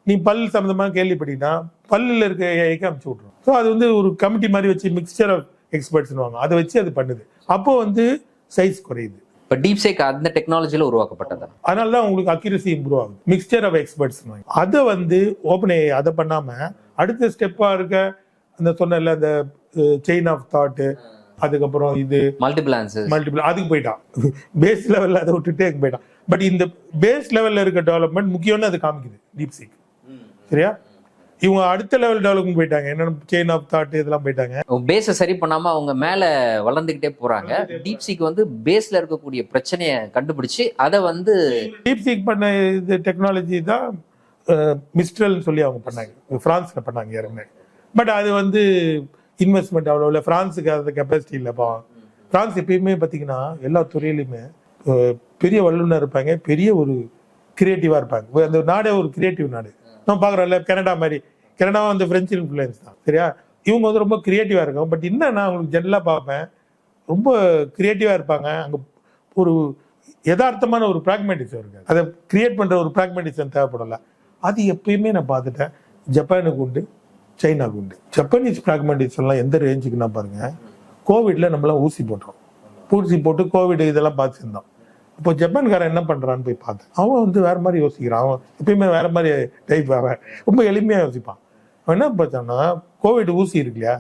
நீ பல் சம்மந்தமாக கேள்விப்பட்டீங்கன்னா பல்லில் இருக்க ஏஐக்கு அமுச்சு விட்ரும் ஸோ அது வந்து ஒரு கமிட்டி மாதிரி வச்சு மிக்சர் ஆஃப் எக்ஸ்பர்ட்ஸ்னுவாங்க அதை வச்சு அது பண்ணுது. அப்போ வந்து சைஸ் குறையுது. இப்ப டீப் சேக் அந்த டெக்னாலஜில உருவாக்கப்பட்டதா? அதனால தான் உங்களுக்கு அக்யூரசி இம்ப்ரூவ் ஆகுது. மிக்சர் ஆஃப் எக்ஸ்பர்ட்ஸ் அதை வந்து ஓப்பன் ஏஐ அதை பண்ணாம அடுத்த ஸ்டெப்பா இருக்க அந்த சொன்னல அந்த செயின் ஆஃப் தாட்டு அதுக்கப்புறம் இது மல்டிபிள் ஆன்சர்ஸ் மல்டிபிள் அதுக்கு போயிட்டான். பேஸ் லெவல்ல அதை விட்டுட்டே போயிட்டான். பட் இந்த பேஸ் லெவல்ல இருக்க டெவலப்மெண்ட் முக்கியம்னு அது காமிக்குது டீப் சீக் சரியா? இவங்க அடுத்த லெவல் டெவலப்மெண்ட் போயிட்டாங்க. என்னென்ன செயின் ஆஃப் தாட் இதெல்லாம் போயிட்டாங்க. பேஸை சரி பண்ணாம அவங்க மேல வளர்ந்துகிட்டே போறாங்க. டீப் சீக் வந்து பேஸ்ல இருக்கக்கூடிய பிரச்சனையை கண்டுபிடிச்சு அதை வந்து டீப் சீக் பண்ண இது டெக்னாலஜி தான் மிஸ்ட்ரல்னு சொல்லி அவங்க பண்ணாங்க. பிரான்ஸ்ல பண்ணாங்க ஏற்கனவே. பட் அது வந்து இன்வெஸ்ட்மெண்ட் அவ்வளோ இல்லை. ஃப்ரான்ஸுக்கு அந்த கெப்பாசிட்டி இல்லைப்பா ஃப்ரான்ஸ் எப்பயுமே பார்த்தீங்கன்னா எல்லா துறையிலுமே அஹ், பெரிய வல்லுநர் இருப்பாங்க. பெரிய ஒரு கிரியேட்டிவாக இருப்பாங்க. அந்த நாடே ஒரு கிரியேட்டிவ் நாடு. நம்ம பார்க்குறோம்ல கனடா மாதிரி. கனடா வந்து ஃப்ரெஞ்சு இன்ஃப்ளூயன்ஸ் தான் சரியா? இவங்க வந்து ரொம்ப க்ரியேட்டிவாக இருக்காங்க. பட் என்னன்னா அவங்களுக்கு ஜென்ரலாக பார்ப்பேன். ரொம்ப க்ரியேட்டிவாக இருப்பாங்க. அங்கே ஒரு யதார்த்தமான ஒரு ப்ராக்மேட்டிசம் இருக்குது அதை க்ரியேட் பண்ணுற ஒரு ப்ராக்மேட்டிசம் தேவைப்படல. அது எப்பயுமே நான் பார்த்துட்டேன். ஜப்பானுக்கு உண்டு சைனாவுக்கு உண்டு. ஜப்பானீஸ் ப்ராக்மேட்டிசம்லாம் எந்த ரேஞ்சுக்குன்னா பாருங்கள் கோவிட்ல நம்மளாம் ஊசி போட்டோம் ஊசி போட்டு கோவிட் இதெல்லாம் பார்த்துருந்தோம் இப்போ ஜப்பான்காரன் என்ன பண்றான்னு போய் பார்த்தேன் அவன் வந்து வேற மாதிரி யோசிக்கிறான். அவன் எப்பயுமே வேற மாதிரி டைப் அவன் ரொம்ப எளிமையா யோசிப்பான். அவன் என்ன பார்த்தான்னா கோவிட் ஊசி இருக்கு இல்லையா?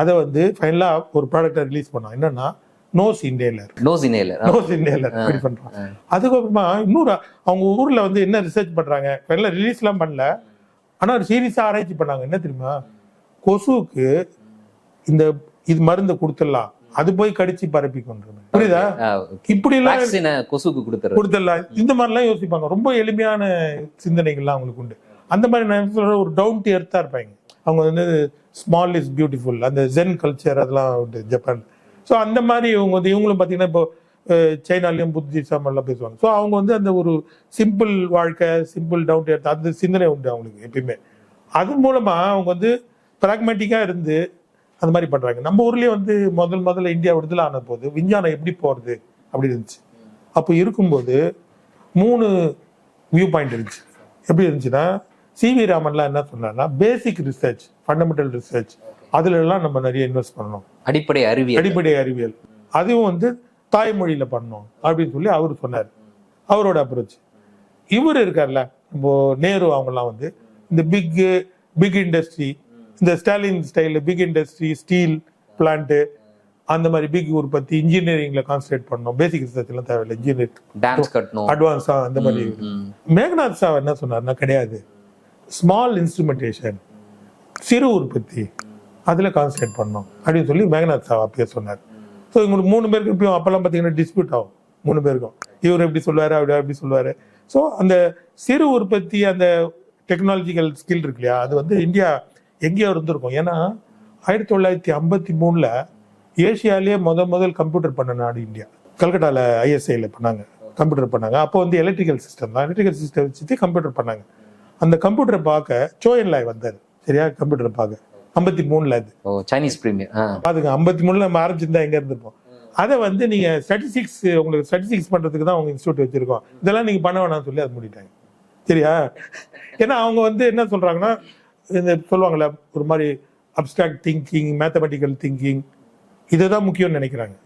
அதை வந்து ஃபைனலா ஒரு ப்ராடக்டை ரிலீஸ் பண்ணான். என்னன்னா nose inhaler nose inhaler nose inhaler ready பண்றான். அதுக்கப்புறமா இன்னொரு அவங்க ஊர்ல வந்து என்ன ரிசர்ச் பண்றாங்க? ஃபைனலா ரிலீஸ்லாம் பண்ணல. ஆனா ஒரு சீரியஸா ஆராய்ச்சி பண்ணாங்க. என்ன தெரியுமா? கொசுவுக்கு இந்த இது மருந்தை கொடுத்துடலாம். அது போய் கடிச்சு பரப்பி கொண்டுருமே புரியுதா? இப்படி எல்லாம் கொசுக்கு கொடுத்துரு கொடுத்துடலாம். இந்த மாதிரிலாம் யோசிப்பாங்க. ரொம்ப எளிமையான சிந்தனைகள்லாம் அவங்களுக்கு உண்டு. அந்த மாதிரி நான் ஒரு டவுன் டு எர்த்தா இருப்பாங்க. அவங்க வந்து ஸ்மால் இஸ் பியூட்டிஃபுல் அந்த ஜென் கல்ச்சர் அதெல்லாம் உண்டு ஜப்பான். ஸோ அந்த மாதிரி இவங்க வந்து இவங்களும் பார்த்தீங்கன்னா இப்போ சைனாலையும் புத்திசம் எல்லாம் பேசுவாங்க. ஸோ அவங்க வந்து அந்த ஒரு சிம்பிள் வாழ்க்கை சிம்பிள் டவுன் டு எர்த் அந்த சிந்தனை உண்டு அவங்களுக்கு எப்பயுமே. அது மூலமா அவங்க வந்து பிராக்மேட்டிக்கா இருந்து அந்த மாதிரி பண்றாங்க. நம்ம ஊர்லயே வந்து முதல் முதல்ல இந்தியா விடுதலை ஆன போது விஞ்ஞானம் எப்படி போறது அப்படி இருந்துச்சு. அப்போ இருக்கும்போது மூணு வியூ பாயிண்ட் இருந்துச்சு. எப்படி இருந்துச்சுன்னா சி வி ராமன்லாம் என்ன சொன்னார்னா பேசிக் ரிசர்ச் ஃபண்டமெண்டல் ரிசர்ச் அதுல எல்லாம் நம்ம நிறைய இன்வெஸ்ட் பண்ணணும். அடிப்படை அறிவியல். அடிப்படை அறிவியல். அதுவும் வந்து தாய்மொழியில பண்ணணும் அப்படின்னு சொல்லி அவர் சொன்னார். அவரோட அப்ரோச் இவர் இருக்கார்ல இப்போ நேரு அவங்கெல்லாம் வந்து இந்த பிக் பிக் இண்டஸ்ட்ரி இந்த ஸ்டாலின் ஸ்டைல பிக் இண்டஸ்ட்ரி ஸ்டீல் பிளான்ட் அந்த மாதிரி பிக் உற்பத்தி இன்ஜினியரிங்ல கான்சன்ட்ரேட் பண்ணணும். பேசிக் ரிசர்ச் எல்லாம் தேவையில்லை. இன்ஜினியர் டான்ஸ் கட்டணும். அட்வான்ஸா அந்த மாதிரி. மேகநாத் சாவ் என்ன சொன்னார்னா கிடையாது. ஸ்மால் இன்ஸ்ட்ருமெண்டேஷன் சிறு உற்பத்தி அதில் கான்சன்ட்ரேட் பண்ணோம் அப்படின்னு சொல்லி மேகநாத் சாவ் அப்பயே சொன்னார். ஸோ இவங்களுக்கு மூணு பேருக்கு இப்பயும் அப்பெல்லாம் பார்த்தீங்கன்னா டிஸ்பியூட் ஆகும். மூணு பேருக்கும். இவர் எப்படி சொல்லுவாரு அவர் எப்படி சொல்லுவாரு. ஸோ அந்த சிறு உற்பத்தி அந்த டெக்னாலஜிக்கல் ஸ்கில் இருக்கு இல்லையா அது வந்து இந்தியா எங்கேயோ இருந்திருக்கும். ஏன்னா ஆயிரத்தி தொள்ளாயிரத்தி ஐம்பத்தி மூணுல ஏசியாலேயே முத முதல் கம்ப்யூட்டர் பண்ண நாடு இந்தியா. கல்கட்டால ஐஎஸ்ஐல பண்ணாங்க. கம்ப்யூட்டர் பண்ணாங்க. அப்போ வந்து எலக்ட்ரிக்கல் சிஸ்டம் தான். எலக்ட்ரிக்கல் சிஸ்டம் வச்சுட்டு கம்ப்யூட்டர் பண்ணாங்க. அந்த கம்ப்யூட்டரை பார்க்க சோயன் லாய் வந்தார். சரியா? கம்ப்யூட்டரை பார்க்க. ஐம்பத்தி மூணுல அது. சைனீஸ் பிரீமியர் பாத்துங்க ஐம்பத்தி மூணுல நம்ம ஆரம்பிச்சிருந்தா எங்க இருந்திருப்போம் அதை வந்து நீங்க ஸ்டாட்டிஸ்டிக்ஸ் உங்களுக்கு ஸ்டாட்டிஸ்டிக்ஸ் பண்றதுக்கு தான் அவங்க இன்ஸ்டியூட் வச்சிருக்கோம். இதெல்லாம் நீங்க பண்ண வேணாம்னு சொல்லி அது மூடிட்டாங்க. சரியா? ஏன்னா அவங்க வந்து என்ன சொல்றாங்கன்னா இந்த சொல்லுவாங்கல்ல ஒரு மாதிரி அப்டிராக்ட் திங்கிங் மேத்தமெட்டிக்கல் திங்கிங் இதுதான் முக்கியம்னு நினைக்கிறாங்க.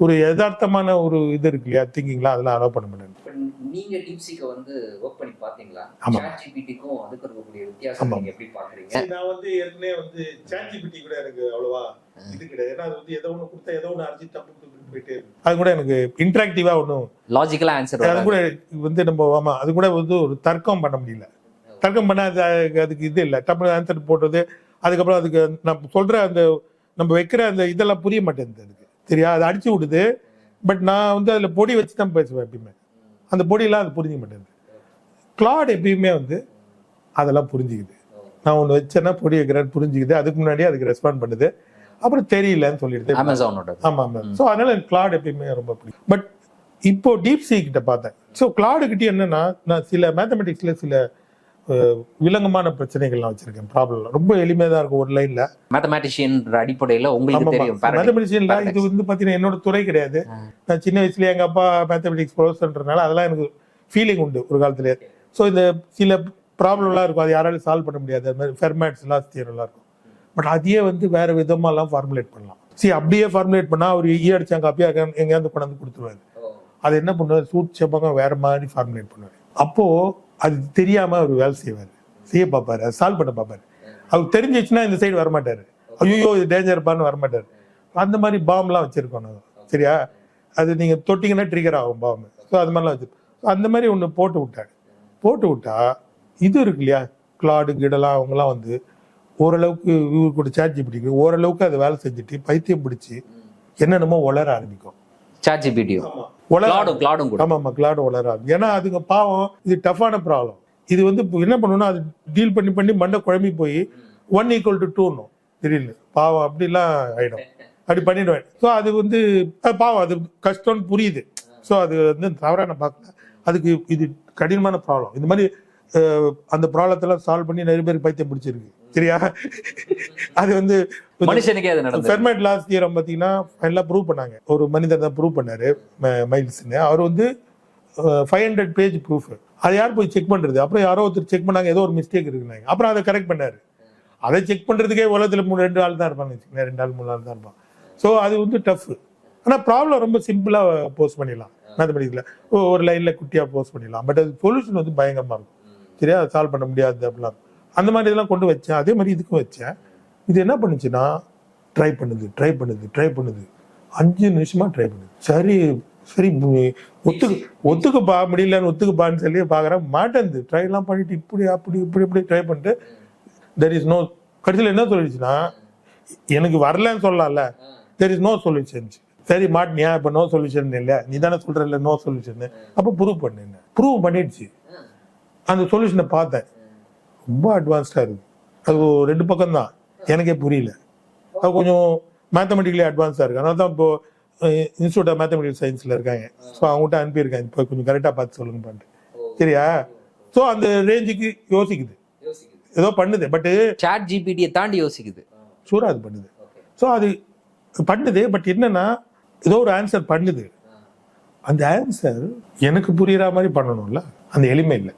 ஒரு யதார்த்தமான ஒரு இது இருக்கு இல்லையா திங்கிங்லாம் அதெல்லாம் அலோவ் பண்ண மாட்டாங்க நீங்க டீப்சிக்க வந்து ஒர்க் பண்ணி பாத்தீங்களா ஆமா. சாட் ஜிபிடிக்கும் அதுக்கு இருக்கக்கூடிய வித்தியாசம். நீங்க எப்படி பாக்குறீங்க நான் வந்து ஏற்கனவே வந்து சாட்ஜிபிட்டி கூட எனக்கு அவ்வளவா இது கிடையாது. ஏன்னா அது வந்து ஏதோ ஒன்று கொடுத்தா ஏதோ ஒன்று அரைச்சி தப்பு போயிட்டே. அது கூட எனக்கு இன்ட்ராக்டிவா ஒன்றும் லாஜிக்கலா ஆன்சர் அது கூட வந்து நம்ம ஆமா அது கூட வந்து ஒரு தர்க்கம் பண்ண முடியல. தர்க்கம் பண்ண அது அதுக்கு- இது இல்லை. டப்பு ஆன்சர் போட்டது அதுக்கப்புறம் அதுக்கு நம்ம சொல்ற அந்த நம்ம வைக்கிற அந்த இதெல்லாம் புரிய மாட்டேங்குது அதுக்கு. சரியா? அது அடிச்சு விடுது. பட் நான் வந்து அதுல பொடி வச்சு தான் பேசுவேன் எப்பயுமே. அந்த பொடியெல்லாம் அது புரிஞ்சிக்க மாட்டேங்குது. கிளாட் எப்பயுமே வந்து அதெல்லாம் புரிஞ்சுக்குது. நான் ஒன்று வச்சேன்னா பொடி வைக்கிறேன்னு புரிஞ்சுக்குது. அதுக்கு முன்னாடியே அதுக்கு ரெஸ்பாண்ட் பண்ணுது. அப்புறம் தெரியலன்னு சொல்லிடுது. அமேசானோட ஆமா ஆமா. ஸோ அதனால எனக்கு கிளாட் எப்பயுமே ரொம்ப பிடிக்கும். பட் இப்போ டீப் சி கிட்ட பார்த்தேன். ஸோ கிளாடு கிட்ட என்னன்னா நான் சில மேத்தமெட்டிக்ஸ்ல சில விலங்கமான பிரச்சனைகள்லாம் வச்சிருக்கேன் ப்ராப்ளம் ரொம்ப எளிமையா தான் இருக்கும் ஒரு லைன்ல மேத்தமேட்டிஷியன் அடிப்படையில உங்களுக்கு தெரியும். மேத்தமெட்டிஷியன்ல. இது வந்து பாத்தீங்கன்னா என்னோட துறை கிடையாது. நான் சின்ன வயசுல எங்க அப்பா மேத்தமெட்டிக்ஸ் ப்ரொஃபஸர்ன்றனால அதெல்லாம் எனக்கு ஃபீலிங் உண்டு ஒரு காலத்துல. ஸோ இந்த சில ப்ராப்ளம்லாம் இருக்கும். அது யாராலும் சால்வ் பண்ண முடியாது. அது மாதிரி ஃபெர்மேட்ஸ் லாஸ் தியரம்லாம் இருக்கும். பட் அதையே வந்து வேற விதமாலாம் ஃபார்முலேட் பண்ணலாம். சரி அப்படியே ஃபார்முலேட் பண்ணா அவர் ஈ அடிச்சாங்க அப்படியே எங்கேயாவது கொண்டாந்து கொடுத்துருவாரு. அது என்ன பண்ணுவார்? சூட்சமாக வேற மாதிரி ஃபார்முலேட் பண்ணுவார். அப்போ அது தெரியாமல் அவர் வேலை செய்வார். செய்ய பார்ப்பார். அது சால்வ் பண்ண பார்ப்பாரு. அவர் தெரிஞ்சிச்சுன்னா இந்த சைடு வரமாட்டார். ஐயோ இது டேஞ்சர் பான்னு வரமாட்டாரு. அந்த மாதிரி பாம்லாம் வச்சுருக்கணும் சரியா? அது நீங்கள் தொட்டிங்கன்னா ட்ரிகர் ஆகும் பாம்பு ஸோ அது மாதிரிலாம் வச்சு அந்த மாதிரி ஒன்று போட்டு விட்டாரு. போட்டு விட்டா இது இருக்கு இல்லையா? கிளாடு கிடலாம் அவங்களாம் வந்து ஓரளவுக்கு இவர் கூட சேட்ஜி பிடிக்கும் ஓரளவுக்கு அதை வேலை செஞ்சுட்டு பைத்தியம் பிடிச்சி என்னென்னமோ வளர ஆரம்பிக்கும். சாட் ஜிபிடியும் கிளாடும் கிளாடும் கூட. ஆமா ஆமா கிளாடு வளராது ஏன்னா அதுங்க பாவம் இது டஃப்பான ப்ராப்ளம் இது வந்து இப்போ என்ன பண்ணணும்னா அது டீல் பண்ணி பண்ணி மண்டை குழம்பி போய் ஒன் ஈக்குவல் டு டூனும் திடீர்னு. பாவம் அப்படிலாம் ஆயிடும். அப்படி பண்ணிடுவேன். ஸோ அது வந்து பாவம் அது கஷ்டம்னு புரியுது. ஸோ அது வந்து தவறான பார்க்கல. அதுக்கு இது கடினமான ப்ராப்ளம் இந்த மாதிரி அந்த ப்ராப்ளத்தெல்லாம் சால்வ் பண்ணி நிறைய பேர் பைத்தியம் பிடிச்சிருக்கு. சரியா? அது வந்து மனுஷனுக்கே அது நடந்தது. ஃபெர்மைட் லாஸ் தியரம் பார்த்தீங்கன்னா ஃபைனலாக ப்ரூவ் பண்ணாங்க. ஒரு மனிதர் தான் ப்ரூவ் பண்ணாரு மைல்ஸ்னு அவர் வந்து ஃபைவ் ஹண்ட்ரட் பேஜ் ப்ரூஃப் அதை யார் போய் செக் பண்றது? அப்புறம் யாரோ ஒருத்தர் செக் பண்ணாங்க ஏதோ ஒரு மிஸ்டேக் இருக்குனாங்க. அப்புறம் அதை கரெக்ட் பண்ணாரு. அதை செக் பண்றதுக்கே உலகத்துல மூணு ரெண்டு ஆள் தான் இருப்பாங்க. ரெண்டு ஆள் மூணு ஆள் தான் இருப்பான் ஸோ அது வந்து டஃப் ஆனா ப்ராப்ளம் ரொம்ப சிம்பிளா போஸ்ட் பண்ணிடலாம். மேத்தமெட்டிக்ஸ்ல ஒரு லைன்ல குட்டியா போஸ்ட் பண்ணிடலாம். பட் அது சொல்யூஷன் வந்து பயங்கரமா இருக்கும். சரியா? சால்வ் பண்ண முடியாது அப்படிலாம். அந்த மாதிரி இதெல்லாம் கொண்டு வச்சேன். அதே மாதிரி இதுக்கும் வச்சேன். இது என்ன பண்ணுச்சுன்னா ட்ரை பண்ணுது ட்ரை பண்ணுது ட்ரை பண்ணுது. அஞ்சு நிமிஷமா ட்ரை பண்ணுது. சரி சரி ஒத்துக்கு ஒத்துக்குப்பா முடியலன்னு ஒத்துக்குப்பான்னு சொல்லி பார்க்குறேன் மாட்டேங்குது. ட்ரை எல்லாம் பண்ணிட்டு இப்படி அப்படி இப்படி இப்படி ட்ரை பண்ணிட்டு தெர் இஸ் நோ கடைசியில் என்ன சொல்லிடுச்சுன்னா எனக்கு வரலன்னு சொல்லலாம்ல. தெர் இஸ் நோ சொல்யூஷன் சரி மாட்டினியா? இப்போ நோ சொல்யூஷன் இல்லை. நீ தானே சொல்ற இல்லை நோ சொல்யூஷன் அப்போ ப்ரூவ் பண்ணு ப்ரூவ் பண்ணிடுச்சு. அந்த சொல்யூஷனை பார்த்தேன். ரொம்ப அட்வான்ஸ்டாக இருக்கு. அது ரெண்டு பக்கம் தான் எனக்கே புரியல. அது கொஞ்சம் மேத்தமெட்டிக்கலி அட்வான்ஸாக இருக்கு. அதனால தான் இப்போ இன்ஸ்டியூட் ஆஃப் மேத்தமெட்டிக்கல் சயின்ஸில் இருக்காங்க. ஸோ அவங்ககிட்ட அனுப்பியிருக்கேன் இப்போ கொஞ்சம் கரெக்டாக பார்த்து சொல்லுங்க பண்ணிட்டு சரியா? ஸோ அந்த ரேஞ்சுக்கு யோசிக்குது. ஏதோ பண்ணுது. பட்டு சாட் ஜிபிடியை தாண்டி யோசிக்குது. சூறா அது பண்ணுது ஸோ அது பண்ணுது. பட் என்னன்னா ஏதோ ஒரு ஆன்சர் பண்ணுது. அந்த ஆன்சர் எனக்கு புரியுற மாதிரி பண்ணணும்ல. அந்த எளிமை இல்லை.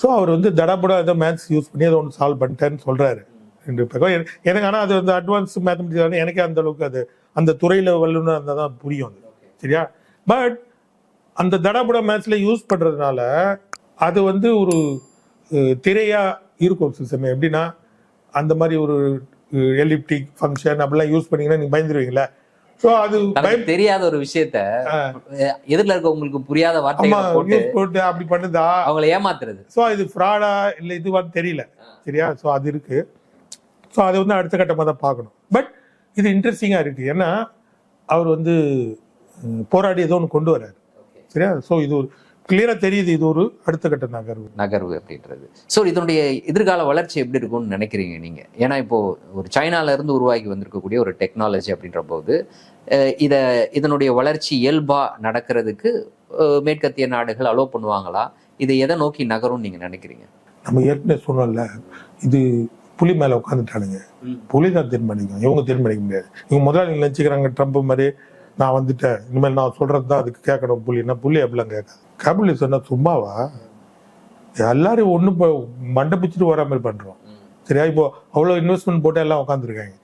ஸோ அவர் வந்து தடாபுடா ஏதோ மேத்ஸ் யூஸ் பண்ணி ஏதோ ஒன்று சால்வ் பண்ணிட்டேன்னு சொல்றாரு. ரெண்டு பக்கம் எனக்கு- ஆனால் அது வந்து அட்வான்ஸ் மேத்தமெட்டிக்ஸ் எனக்கே அந்த அளவுக்கு அது அந்த துறையில வல்லுநர் இருந்தால் தான் புரியும் அது. சரியா? பட் அந்த தடாபுடா மேத்ஸ்ல யூஸ் பண்றதுனால அது வந்து ஒரு அஹ், திரையா இருக்கும் சமயம். எப்படின்னா அந்த மாதிரி ஒரு எலிப்டிக் ஃபங்க்ஷன் அப்படிலாம் யூஸ் பண்ணீங்கன்னா நீங்க பயந்துருவீங்களா ஸோ அது தெரியாத ஒரு விஷயத்த எதிரில இருக்கவங்களுக்கு புரியாத போட்டு யூஸ் போட்டு அப்படி பண்ணுதா? அவங்களை ஏமாத்துறது. ஸோ இது ஃப்ராடா இல்லை இதுவான்னு தெரியல. சரியா? ஸோ அது இருக்கு. ஸோ அதை வந்து அடுத்த கட்டமாக தான் பார்க்கணும். பட் இது இன்ட்ரெஸ்டிங்காக இருக்கு. ஏன்னா அவர் வந்து போராடி ஏதோ ஒன்று கொண்டு வர்றாரு. சரியா? ஸோ இது ஒரு கிளியராக தெரியுது இது ஒரு அடுத்த கட்ட நகர்வு. நகர்வு அப்படின்றது. ஸோ இதனுடைய எதிர்கால வளர்ச்சி எப்படி இருக்கும்னு நினைக்கிறீங்க நீங்க? ஏன்னா இப்போ ஒரு சைனால இருந்து உருவாகி வந்திருக்கக்கூடிய ஒரு டெக்னாலஜி அப்படின்ற போது இத இதனுடைய வளர்ச்சி இயல்பா நடக்கிறதுக்கு மேற்கத்திய நாடுகள் அலோவ் பண்ணுவாங்களா? இதை எதை நோக்கி நகரும்னு நீங்க நினைக்கிறீங்க? நம்ம ஏற்கனவே சொன்னோம்ல இது புலி மேலே உட்காந்துட்டானுங்க புலி தான் தீர்மானிக்கும். இவங்க தீர்மானிக்க முடியாது. இவங்க முதலாளி நினச்சிக்கிறாங்க ட்ரம்ப் மாதிரி நான் வந்துட்டேன். இனிமேல் நான் சொல்றது தான் அதுக்கு கேட்கணும் புலின்னா புலி அப்படிலாம் கேட்காது. கேபிள் சொன்னா சும்மாவா? எல்லாரும் ஒண்ணு மண்டை பிச்சுட்டு வர மாதிரி பண்றோம். சரியா? இப்போ அவ்வளோ இன்வெஸ்ட்மெண்ட் போட்டு எல்லாம் உட்காந்துருக்காங்க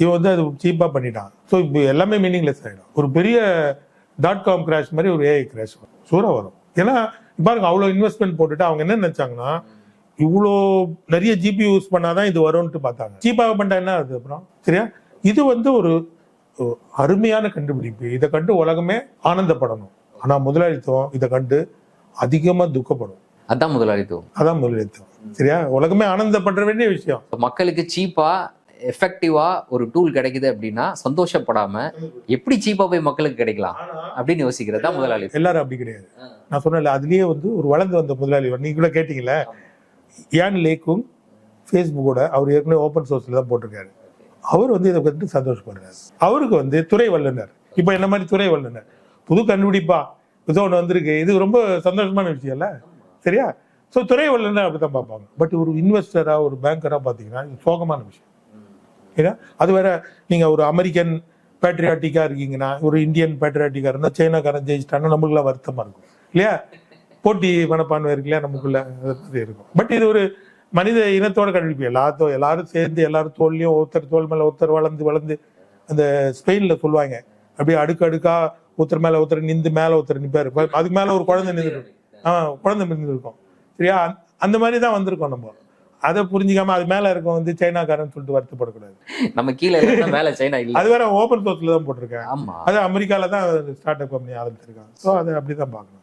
இவன் வந்து அது சீப்பா பண்ணிட்டான். ஸோ இப்போ எல்லாமே மீனிங்லெஸ் ஆயிடும். ஒரு பெரிய டாட் காம் கிராஷ் மாதிரி ஒரு ஏஐ கிராஷ் வரும். சூறா வரும். ஏன்னா பாருங்க அவ்வளோ இன்வெஸ்ட்மெண்ட் போட்டுட்டு அவங்க என்ன நினைச்சாங்கன்னா இவ்வளோ நிறைய ஜிபி யூஸ் பண்ணாதான் இது வரும்னு பார்த்தாங்க. சீப்பாக பண்ணிட்டா என்ன ஆகுது அப்புறம்? சரியா? இது வந்து ஒரு அருமையான கண்டுபிடிப்பு. இதை கண்டு உலகமே ஆனந்தப்படணும். ஆனா முதலாளித்துவம் இதை கண்டு அதிகமா துக்கப்படும். அதான் முதலாளித்துவம். அதான் முதலாளித்துவம். சரியா? உலகமே ஆனந்தப்பட வேண்டிய விஷயம். மக்களுக்கு சீப்பா எஃபெக்டிவா ஒரு டூல் கிடைக்குது அப்படின்னா சந்தோஷப்படாம எப்படி சீப்பா போய் மக்களுக்கு கிடைக்கலாம் அப்படின்னு யோசிக்கிறது தான் முதலாளி எல்லாரும் அப்படி கிடையாது. நான் சொன்னேன்ல அதுலயே வந்து ஒரு வளர்ந்து வந்த முதலாளி நீங்க கூட கேட்டீங்களே ஏன் லேக்கும் ஃபேஸ்புக்கோட அவர் ஏற்கனவே ஓப்பன் சோர்ஸ்ல தான் போட்டிருக்காரு. அவர் வந்து இதை பற்றி சந்தோஷப்படுறாரு. அவருக்கு வந்து துறை வல்லுநர் இப்போ என்ன மாதிரி துறை வல்லுநர் புது கண்டுபிடிப்பா. புது ஒன்று வந்திருக்கு. இது ரொம்ப சந்தோஷமான விஷயம் இல்ல? சரியா? ஸோ துறை வல்லுனர் அப்படித்தான் பார்ப்பாங்க. பட் ஒரு இன்வெஸ்டரா ஒரு பேங்கரா பார்த்தீங்கன்னா இது சோகமான விஷயம். ஏன்னா அது வேற நீங்க ஒரு அமெரிக்கன் பேட்ரியாட்டிக்காக இருக்கீங்கன்னா ஒரு இந்தியன் பேட்ரியாட்டிக்காக இருந்தா சைனாக்காரன் ஜெயிச்சிட்டாங்கன்னா நம்மளுக்குலாம் வருத்தமா இருக்கும். இல்லையா? போட்டி மனப்பான்மை இருக்கு இல்லையா நமக்குள்ள அது மாதிரி இருக்கும். பட் இது ஒரு மனித இனத்தோட கண்டுபிடிப்பு. எல்லாத்தோ எல்லாரும் சேர்ந்து எல்லாரும் தோல்லையும் ஒருத்தர் தோல் மேல ஒருத்தர் வளர்ந்து வளர்ந்து அந்த ஸ்பெயின்ல சொல்லுவாங்க. அப்படியே அடுக்கு அடுக்கா ஒருத்தர் மேல ஒருத்தர் நிந்து மேல ஒருத்தர் இப்ப அதுக்கு மேல ஒரு குழந்தை நின்று ஆஹ் குழந்தை நின்று இருக்கும் சரியா அந்த- மாதிரி தான் வந்திருக்கோம் நம்ம. அதை புரிஞ்சுக்காம அது மேல இருக்கும் வந்து சைனாக்காரன் சொல்லிட்டு வருத்தப்படக்கூடாது. நம்ம கீழே மேல சைனா இல்ல. அது வேற ஓப்பன் சோர்ஸ்ல தான் போட்டிருக்கேன். ஆமா. அது அமெரிக்கால தான் ஸ்டார்ட் அப் கம்பெனி ஆரம்பிச்சிருக்காங்க. ஸோ அதை அப்படிதான் பார்க்கணும்.